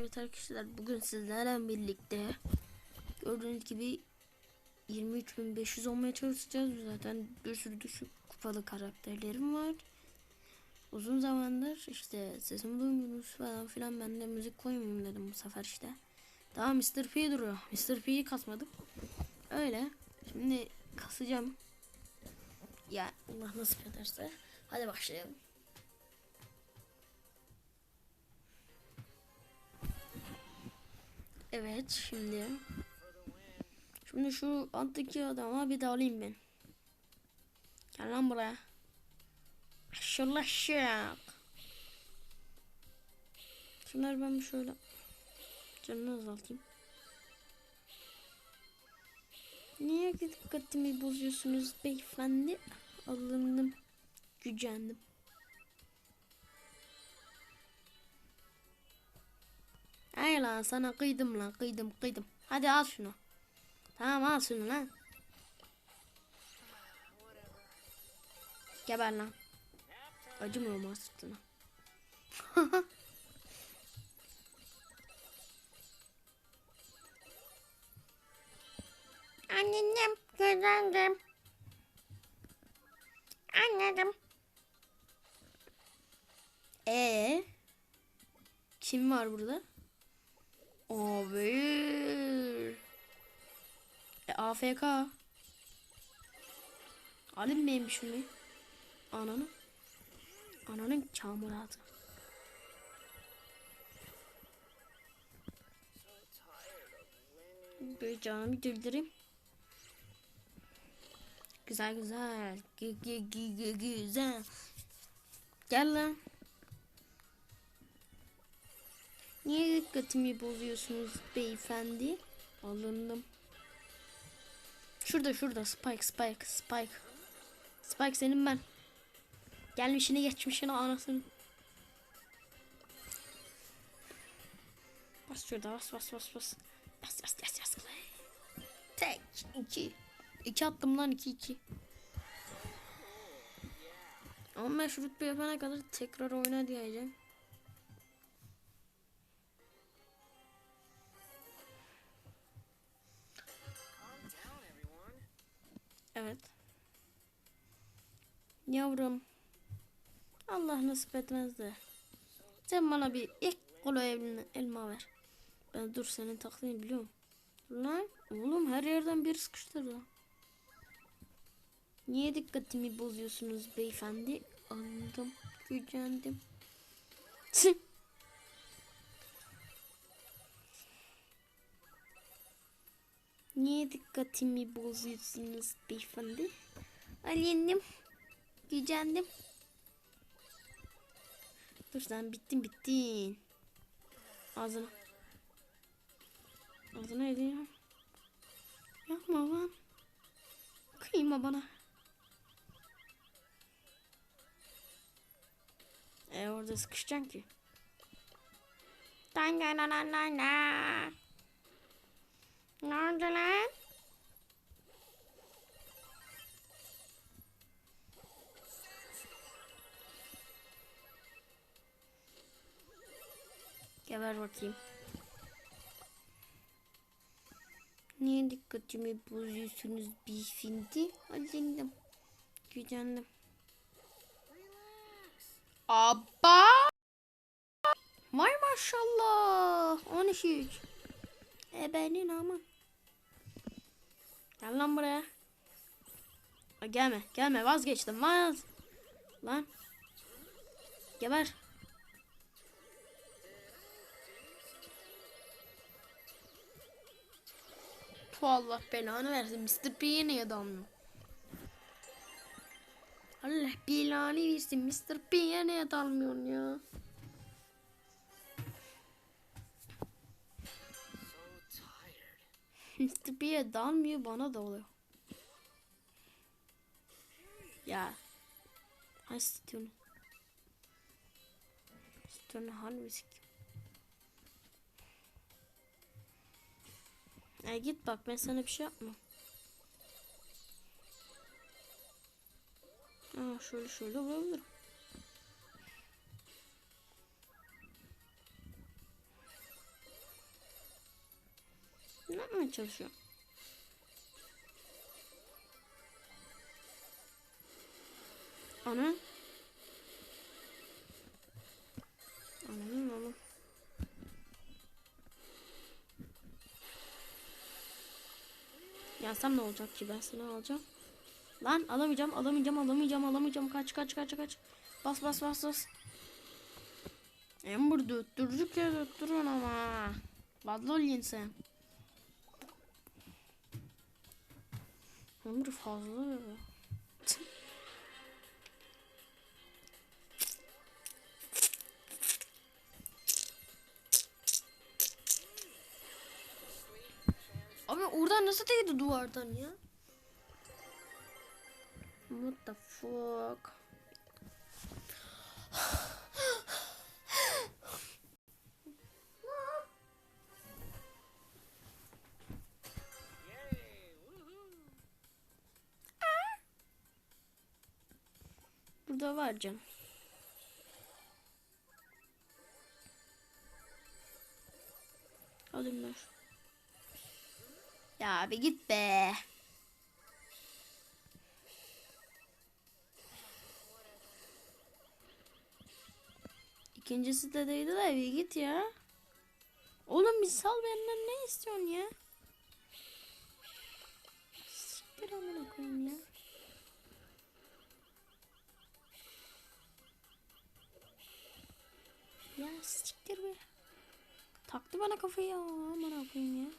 Evet arkadaşlar bugün sizlerle birlikte gördüğünüz gibi 23.500 olmaya çalışacağız. Zaten bir sürü düşük kupalı karakterlerim var. Uzun zamandır işte sesimi duymuyorsunuz falan filan ben de müzik koymayayım dedim bu sefer işte. Daha Mr. P duruyor. Mr. P'yi kasmadım. Öyle. Şimdi kasacağım. Ya Allah nasip ederse. Hadi başlayalım. Evet şimdi. Şimdi şu alttaki adama bir dalayım ben. Gel lan buraya. Şırlaşık. Şunları ben şöyle canını azaltayım. Niye dikkatimi bozuyorsunuz beyefendi? Alındım. Gücendim. Ay lan sana kıydım lan kıydım kıydım. Hadi al şunu. Tamam al şunu lan. Geber lan. Acımıyor mu sırtına? Annem kazandım. Anladım. Ee, kim var burada? Abi. E, AFK. Alayım benim şunu. Ananı. Ananın çamuratı. Bir canımı güldüreyim. Güzel güzel. Gü gü gü gü güzel. Gel lan. Niye dikkatimi bozuyorsunuz beyefendi? Alındım. Şurada şurada Spike Spike Spike. Spike senin ben. Gelmişini geçmişini anasını. Bas şurada bas bas bas bas. Bas bas bas bas. Tek iki. İki attım lan iki iki. Ama ben şu rütbe yapana kadar tekrar oyna diyeceğim. Yavrum. Allah nasip etmez de. Sen bana bir ilk kolo elma, ver. Ben dur senin taklidini biliyorum. Lan oğlum her yerden bir sıkıştırdı. Niye dikkatimi bozuyorsunuz beyefendi? Anladım. Gücendim. Niye dikkatimi bozuyorsunuz beyefendi? Alendim. Gücendim. Dur sen bittin bittin. Ağzına. Ağzına edeyim. Yapma lan. Kıyma bana. E orada sıkışacaksın ki. Dan dan dan dan dan dan. Ne oldu lan? Geber bakayım. Niye dikkatimi bozuyorsunuz beyefendi? Hallendim. Gücendim. Abba! Vay maşallah. 13. E benim ama. Gel lan buraya. Gelme gelme vazgeçtim vaz. Lan. Geber. Tu Allah belanı versin. Mr. P'ye niye dalmıyor? Allah belanı versin. Mr. P'ye niye dalmıyorsun ya? Mr. P'ye dalmıyor bana da oluyor. Ya. Hani istiyorsun? İstiyorsun hani E git bak ben sana bir şey yapmam. Aa, şöyle şöyle vurabilirim. Ne yapmaya çalışıyor? Ana. Yansam ne olacak ki ben seni alacağım. Lan alamayacağım alamayacağım alamayacağım alamayacağım kaç kaç kaç kaç. Bas bas bas bas. Ember döttürdük ya döttürün ama. Vadlol sen. Ember fazla ya. Oradan nasıl değdi duvardan ya? What the fuck? Burada var can. Alayım. Ya bir git be. İkincisi de değdi de bir git ya. Oğlum bir sal benden ne istiyorsun ya? Siktir amına koyayım ya. Ya siktir be. Taktı bana kafayı ya. Amına koyayım ya.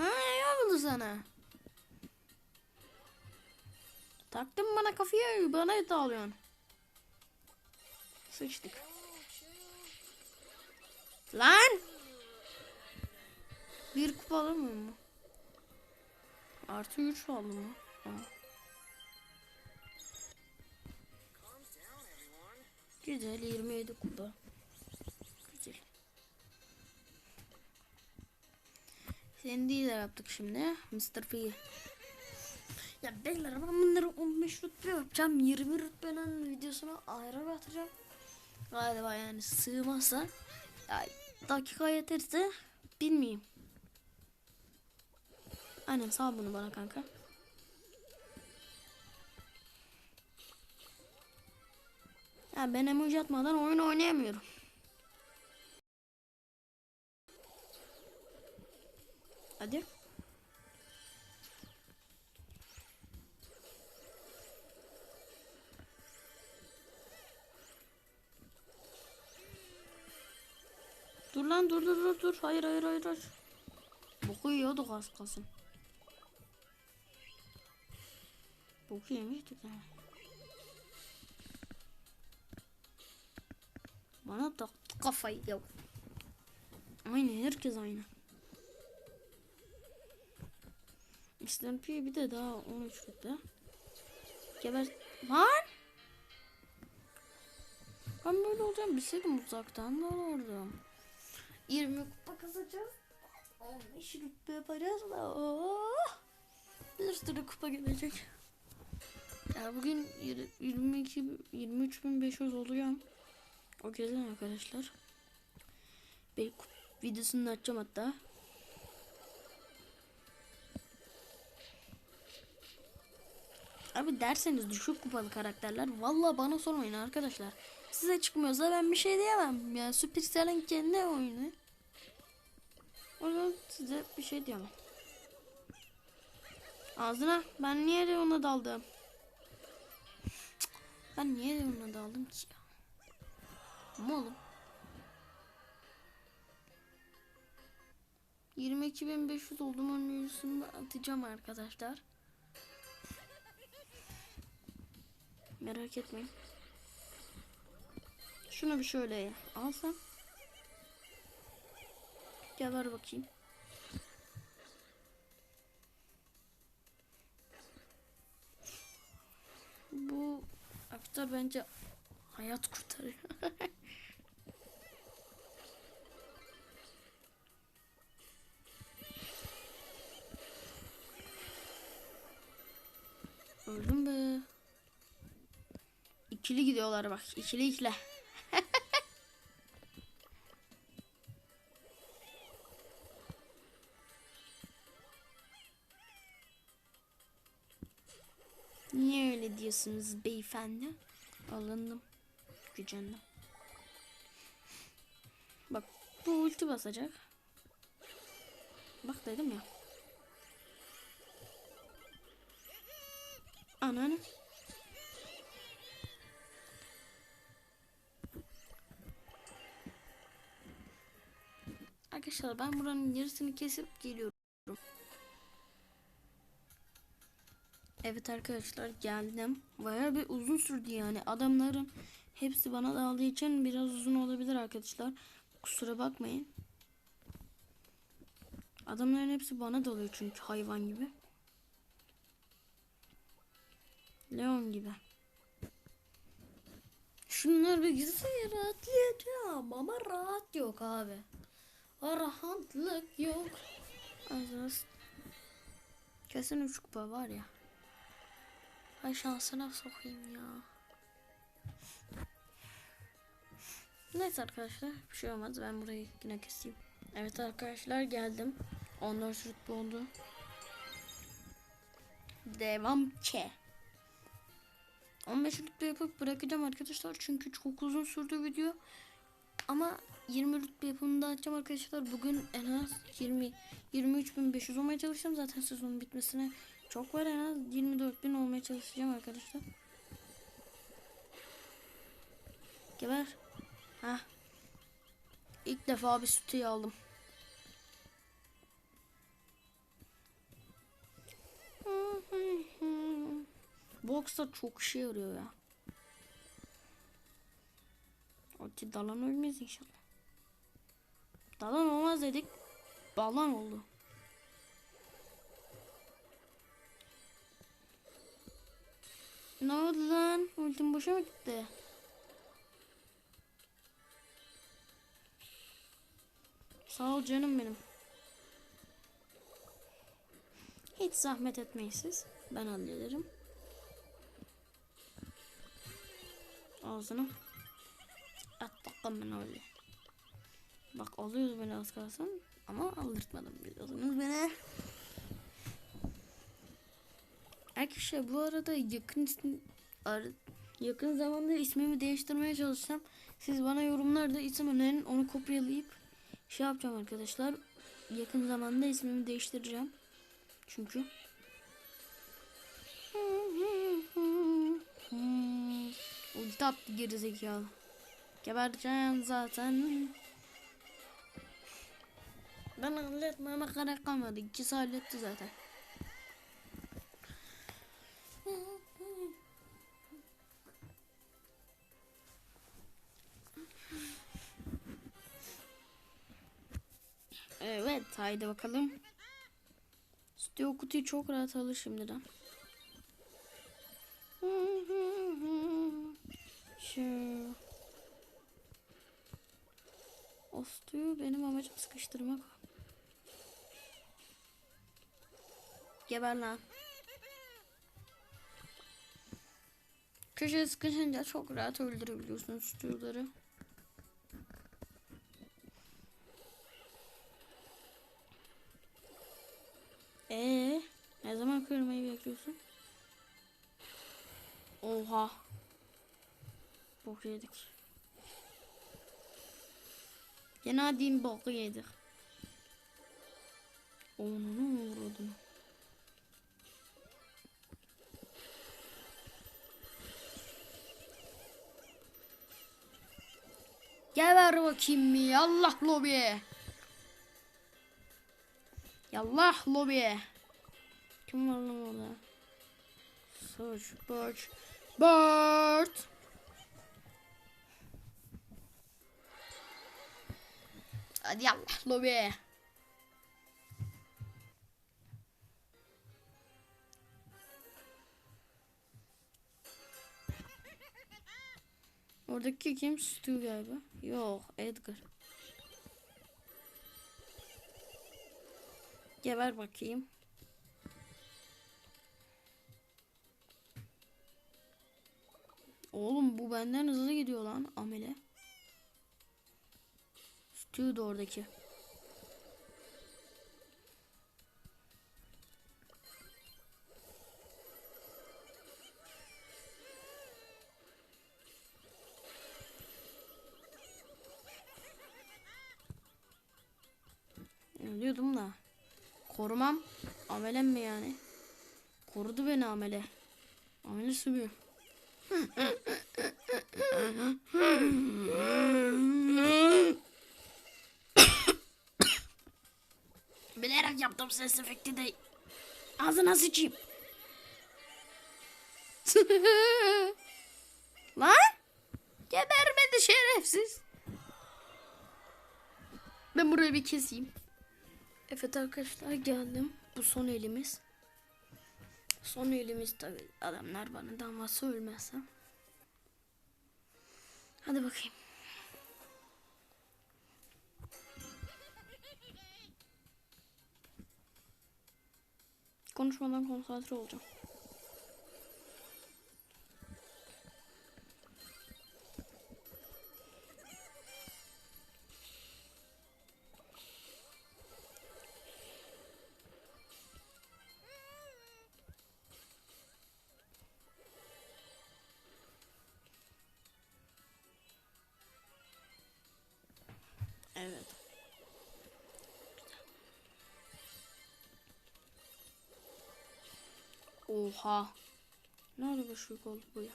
Ha ne oldu sana? Taktın bana kafayı bana dağılıyorsun. Sıçtık. Lan! Bir kupa alamıyor mu? Artı 3 aldım mı? Tamam. Güzel 27 kupa. De yaptık şimdi. Mr. P. Ya beyler ben bunları 15 rütbe yapacağım. 20 rütbenin videosunu ayrı atacağım. Galiba yani sığmazsa. Ya dakika yeterse bilmeyeyim. Aynen sal bunu bana kanka. Ya ben emoji atmadan oyun oynayamıyorum. Hadi. Dur lan dur dur dur dur. Hayır hayır hayır. hayır. Boku yiyorduk az kalsın. Boku yemiştik yani. Bana taktı kafayı ya. Aynı herkes aynı. İslam P bir de daha 13 rütbe. Geber... Lan! Ben böyle olacağım bilseydim uzaktan da olurdum. 20 kupa kazacağız. 15 rütbe yapacağız da. Oh! Bir sürü kupa gelecek. Ya bugün 22 23500 oluyor. O kesin arkadaşlar. Bir videosunu açacağım hatta. Abi derseniz düşük kupalı karakterler vallahi bana sormayın arkadaşlar. Size çıkmıyorsa ben bir şey diyemem. Yani Supercell'in kendi oyunu. O yüzden size bir şey diyemem. Ağzına ben niye de ona daldım? Ben niye de ona daldım ki ya? Ama oğlum. 22.500 oldum yüzünü atacağım arkadaşlar. Merak etmeyin. Şunu bir şöyle alsam. Gel ver bakayım. Bu aktar bence hayat kurtarıyor. Öldüm be. İkili gidiyorlar bak. İkili ikile. Niye öyle diyorsunuz beyefendi? Alındım. Gücendim. Bak bu ulti basacak. Bak dedim ya. Ananı. Arkadaşlar ben buranın yarısını kesip geliyorum. Evet arkadaşlar geldim. Bayağı bir uzun sürdü yani. Adamların hepsi bana daldığı için biraz uzun olabilir arkadaşlar. Kusura bakmayın. Adamların hepsi bana dalıyor çünkü hayvan gibi. Leon gibi. Şunlar bir gitse rahatlayacağım ama rahat yok abi. Rahatlık yok. Az Kesin üç kupa var ya. Ay şansına sokayım ya. Neyse arkadaşlar bir şey olmaz ben burayı yine keseyim. Evet arkadaşlar geldim. 14 rütbe oldu. Devam ki. 15 rütbe yapıp bırakacağım arkadaşlar çünkü çok uzun sürdü video. Ama 20 rütbe yapımında açacağım arkadaşlar. Bugün en az 20 23.500 olmaya çalışacağım. Zaten sezonun bitmesine çok var en az 24.000 olmaya çalışacağım arkadaşlar. Geber. Ha. İlk defa bir sütü aldım. Box'ta çok işe yarıyor ya. Orti dalan ölmez inşallah. Dalan olmaz dedik. Balan oldu. Ne oldu lan? Ultim boşa mı gitti? Sağ ol canım benim. Hiç zahmet etmeyin siz. Ben hallederim. Ağzını. At bakalım ben öyle. Bak alıyoruz beni az kalsın. Ama aldırtmadım biliyorsunuz beni. Arkadaşlar bu arada yakın yakın zamanda ismimi değiştirmeye çalışacağım. Siz bana yorumlarda isim önerin onu kopyalayıp şey yapacağım arkadaşlar. Yakın zamanda ismimi değiştireceğim. Çünkü Ulti attı gerizekalı. Gebereceğim zaten. Ben halletmeme gerek kalmadı. İkisi halletti zaten. Evet haydi bakalım. Stüdyo kutuyu çok rahat alır şimdiden. Şu. O stüdyo benim amacım sıkıştırmak. Geber lan. Köşeye sıkışınca çok rahat öldürebiliyorsunuz stüdyoları. Ee, ne zaman kırmayı bekliyorsun? Oha. Bok yedik. Gene diyeyim boku yedik. Onu uğradım. Gel ver bakayım bir Allah lobiye. Yallah lobiye. Kim var lan orada? Search, Birch, Bird. Hadi yallah lobiye. Oradaki kim? Stu galiba. Yok Edgar. Geber bakayım. Oğlum bu benden hızlı gidiyor lan amele. Stu da oradaki. Amelem mi yani? Korudu beni amele. Amele sürüyor. Bilerek yaptım ses efekti de. Ağzına sıçayım. Lan! Gebermedi şerefsiz. Ben burayı bir keseyim. Evet arkadaşlar geldim. Bu son elimiz. Son elimiz tabi. Adamlar bana daması ölmezsem. Hadi bakayım. Konuşmadan konsantre olacağım. Evet. Oha. Nerede bu şu oldu bu ya?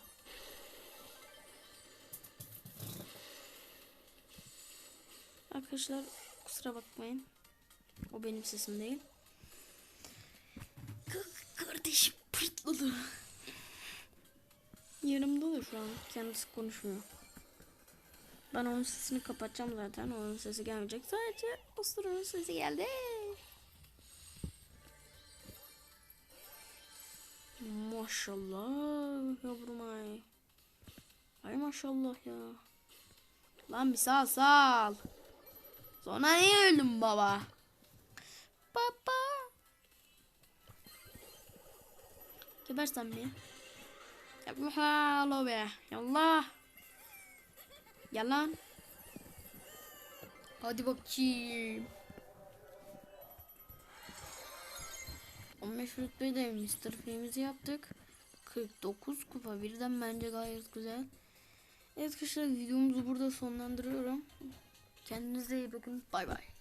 Arkadaşlar kusura bakmayın. O benim sesim değil. Kardeşim pırtladı. Yanımda da şu an kendisi konuşmuyor. Ben onun sesini kapatacağım zaten. Onun sesi gelmeyecek. Sadece Ostur'un sesi geldi. Maşallah yavrum ay. Ay maşallah ya. Lan bir sal sal. Sonra niye öldüm baba? Baba. Gebersen mi? Yapma be. Yallah. Yalan. Hadi bakayım. 15 rütbeyi de Mr. F'imizi yaptık. 49 kupa birden bence gayet güzel. Evet arkadaşlar videomuzu burada sonlandırıyorum. Kendinize iyi bakın. Bay bay.